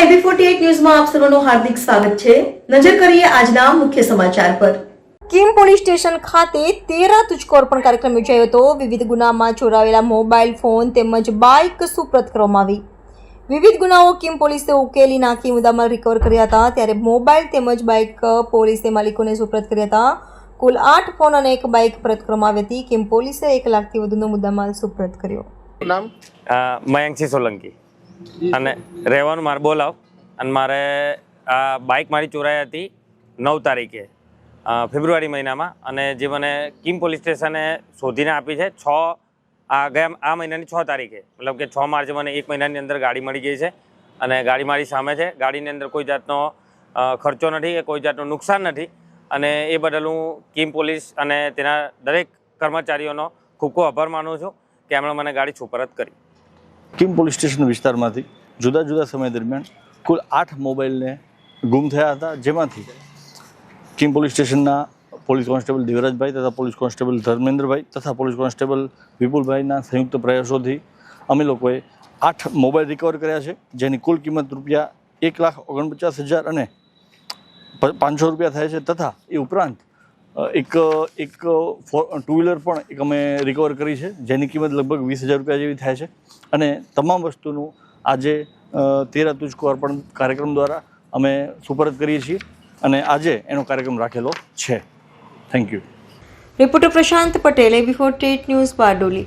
Forty ન્યૂઝમાં આપ સર્વનું હાર્દિક સ્વાગત છે. નજર કરીએ આજના મુખ્ય સમાચાર પર. કિમ પોલીસ સ્ટેશન ખાતે તેરા તુચકોર પણ કાર્યક્રમ યોજાયો હતો. વિવિધ ગુનામાં ચોરાવેલા મોબાઈલ ફોન તેમજ બાઇક સુપ્રત કરવામાં આવી. વિવિધ ગુનાઓ કિમ પોલીસે ઉકેલી નાખી મુદ્દામાલ રિકવર કર્યા હતા. ત્યારે મોબાઈલ તેમજ બાઇક પોલીસે માલિકોને સુપ્રત કર્યા હતા. કુલ આઠ ફોન અને એક બાઇક પરત કરવામાં આવી હતી. કિમ પોલીસે એક લાખથી વધુનો મુદ્દામાલ સુપ્રત કર્યો. નામ? મયંકસિંહ સોલંકી અને રહેવાનું મારે બોલાવ. અને મારે આ બાઇક મારી ચોરાઈ હતી નવ તારીખે ફેબ્રુઆરી મહિનામાં. અને જે મને કિમ પોલીસ સ્ટેશને શોધીને આપી છે, છ, આ ગયા, આ મહિનાની છ તારીખે. મતલબ કે છ માર્ચે મને એક મહિનાની અંદર ગાડી મળી ગઈ છે. અને ગાડી મારી સામે છે. ગાડીની અંદર કોઈ જાતનો ખર્ચો નથી કે કોઈ જાતનું નુકસાન નથી. અને એ બદલ હું કિમ પોલીસ અને તેના દરેક કર્મચારીઓનો ખૂબ ખૂબ આભાર માનું છું કે એમણે મને ગાડી સુપરત કરી. કિમ પોલીસ સ્ટેશન વિસ્તારમાંથી જુદા જુદા સમય દરમિયાન કુલ આઠ મોબાઈલને ગુમ થયા હતા, જેમાંથી કિમ પોલીસ સ્ટેશનના પોલીસ કોન્સ્ટેબલ દેવરાજભાઈ તથા પોલીસ કોન્સ્ટેબલ ધર્મેન્દ્રભાઈ તથા પોલીસ કોન્સ્ટેબલ વિપુલભાઈના સંયુક્ત પ્રયાસોથી અમે લોકોએ આઠ મોબાઈલ રિકવર કર્યા છે, જેની કુલ કિંમત રૂપિયા એક લાખ ઓગણપચાસ હજાર અને પાંચસો રૂપિયા થાય છે તથા એ ઉપરાંત એક એક ટુ વ્હીલર પણ એક અમે રિકવર કરી છે, જેની કિંમત લગભગ વીસ હજાર રૂપિયા જેવી થાય છે. અને તમામ વસ્તુનું આજે તેરા તુજકો અર્પણ કાર્યક્રમ દ્વારા અમે સુપરત કરીએ છીએ અને આજે એનો કાર્યક્રમ રાખેલો છે. Thank you reporter Prashant Patel AB forty news Bardoli.